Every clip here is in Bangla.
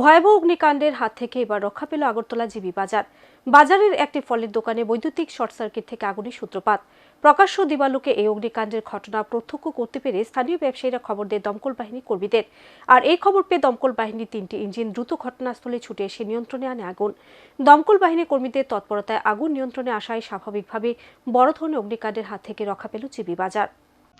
ভয়াবহ অগ্নিকাণ্ডের হাত থেকে এবার রক্ষা পেল আগরতলা জিবি বাজার। বাজারের একটি ফলের দোকানে বৈদ্যুতিক শর্ট সার্কিট থেকে আগুনের সূত্রপাত। প্রকাশ্য দিবালোকে এই অগ্নিকাণ্ডের ঘটনা প্রত্যক্ষ করতে পেরে স্থানীয় ব্যবসায়ীরা খবর দেয় দমকল বাহিনী কর্মীদের। আর এই খবর পেয়ে দমকল বাহিনীর তিনটি ইঞ্জিন দ্রুত ঘটনাস্থলে ছুটে এসে নিয়ন্ত্রণে আনে আগুন। দমকল বাহিনী কর্মীদের তৎপরতায় আগুন নিয়ন্ত্রণে আসায় স্বাভাবিকভাবে বড় ধরনের অগ্নিকাণ্ডের হাত থেকে রক্ষা পেল জিবি বাজার।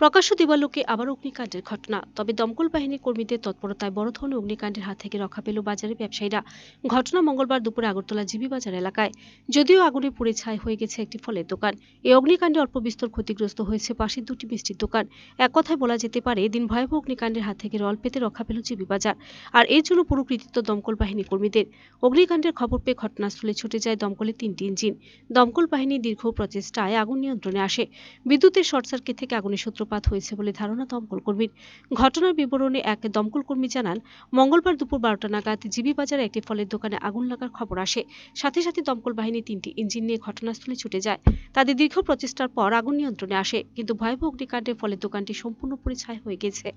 প্রকাশ্য দিবালোকে আবার অগ্নিকাণ্ডের ঘটনা। তবে দমকল বাহিনীর কর্মীদের তৎপরতায় বড় ধরনের অগ্নিকাণ্ডের হাত থেকে রক্ষা পেল বাজারের ব্যবসায়ীরা। ঘটনা মঙ্গলবার দুপুরে আগরতলা জিবি বাজার এলাকায়। যদিও আগুনে পুড়ে ছাই হয়ে গেছে একটি ফলের দোকান, এই অগ্নিকাণ্ডে অল্প বিস্তর ক্ষতিগ্রস্ত হয়েছে পাশের দুটি মিষ্টির দোকান। এক কথায় বলা যেতে পারে দিন ভয়াবহ অগ্নিকাণ্ডের হাত থেকে রল পেতে রক্ষা পেল জিবি বাজার, আর এর জন্য পুরো কৃতিত্ব দমকল বাহিনী কর্মীদের। অগ্নিকাণ্ডের খবর পেয়ে ঘটনাস্থলে ছুটে যায় দমকলের তিনটি ইঞ্জিন। দমকল বাহিনীর দীর্ঘ প্রচেষ্টায় আগুন নিয়ন্ত্রণে আসে। বিদ্যুতের শর্ট সার্কিট থেকে আগুনের সূত্রপাত হয়েছে বলে ধারণা দমকল কর্মীর। ঘটনার বিবরণে এক দমকল কর্মী জানান, মঙ্গলবার দুপুর বারোটা নাগাদ জিবি বাজারে একটি ফলের দোকানে আগুন লাগার খবর আসে। সাথে সাথে দমকল বাহিনী তিনটি ইঞ্জিন নিয়ে ঘটনাস্থলে ছুটে যায়। তাদের দীর্ঘ প্রচেষ্টার পর আগুন নিয়ন্ত্রণে আসে, কিন্তু ভয়াবহ অগ্নিকাণ্ডে ফলের দোকানটি সম্পূর্ণ পুড়ে ছাই হয়ে গেছে।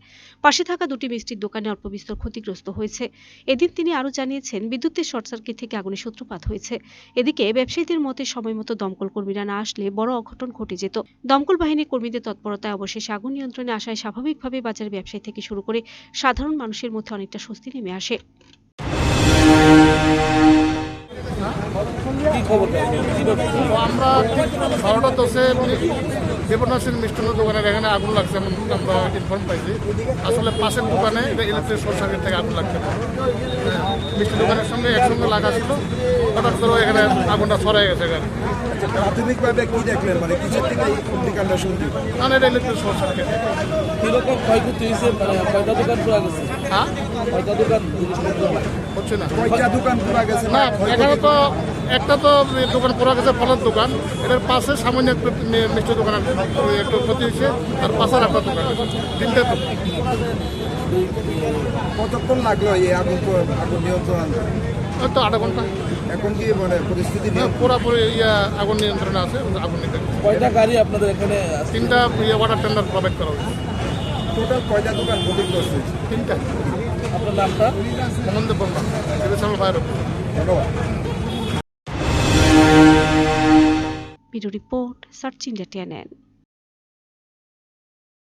পাশে থাকা দুটি মিষ্টির দোকানে অল্প বিস্তর ক্ষতিগ্রস্ত হয়েছে। এদিন তিনি আরও জানিয়েছেন, বিদ্যুতের শর্ট সার্কিট থেকে আগুনের সূত্রপাত হয়েছে। এদিকে ব্যবসায়ীদের মতে, সময় মতো দমকল কর্মীরা না আসলে বড় অঘটন ঘটে যেত। দমকল বাহিনী কর্মীদের তৎপরতায় অবশেষে আগুন নিয়ন্ত্রণে আসায় স্বাভাবিকভাবে বাজারের ব্যবসায়ী থেকে শুরু করে সাধারণ মানুষের মধ্যে অনেকটা স্বস্তি নেমে আসে। আমরা বারোটা দশে মিষ্টান্ন দোকানের এখানে আগুন লাগছে এমন আমরা ইনফর্ম পাইছি। আসলে পাশের দোকানে এটা ইলেকট্রিক শর্ট সার্কিট থেকে আগুন লাগছে। মিষ্টি দোকানের সঙ্গে একসঙ্গে লাগা ছিল। হঠাৎ করে এখানে আগুনটা ছড়াই গেছে এখানে। প্রাথমিকভাবে কি দেখলেন? মানে কিসের থেকে এই অগ্নিকাণ্ড শুরু হলো? কারণ এটা ইলেকট্রিক শর্ট সার্কিট কীরকম ক্ষয়ক্ষতি হয়েছে? মানে কয়টা দোকান পুরা গেছে? হ্যাঁ? কয়টা দোকান? জিনিসপত্র হচ্ছে না। দোকান পুরা গেছে? না এখানে তো একটা তো দোকান পুরা গেছে ফলের দোকান। এটার পাশে সামান্য একটু মি- মিষ্টি দোকান একটু ক্ষতি হয়েছে আর পাশের একটা দোকান। তিনটে কতক্ষণ লাগল এই আগুন আগুন নিয়ন্ত্রণ? আনতে? তো আধা ঘণ্টা। এখন কি মানে পরিস্থিতি পুরোপুরি ইয়া আগুন নিয়ন্ত্রণে আছে আগুন নিতে কয়টা গাড়ি আপনাদের এখানে তিনটা ইয়ে ওয়াটার টেন্ডার প্রোভাইড করা হয়েছে। টোটাল কয়টা দোকান ক্ষতিগ্রস্ত হয়েছে? তিনটা। আপনার নামটা? হেমন্ত বর্মা। ফায়ার অফিসার ধন্যবাদ। Bureau report search India TNN.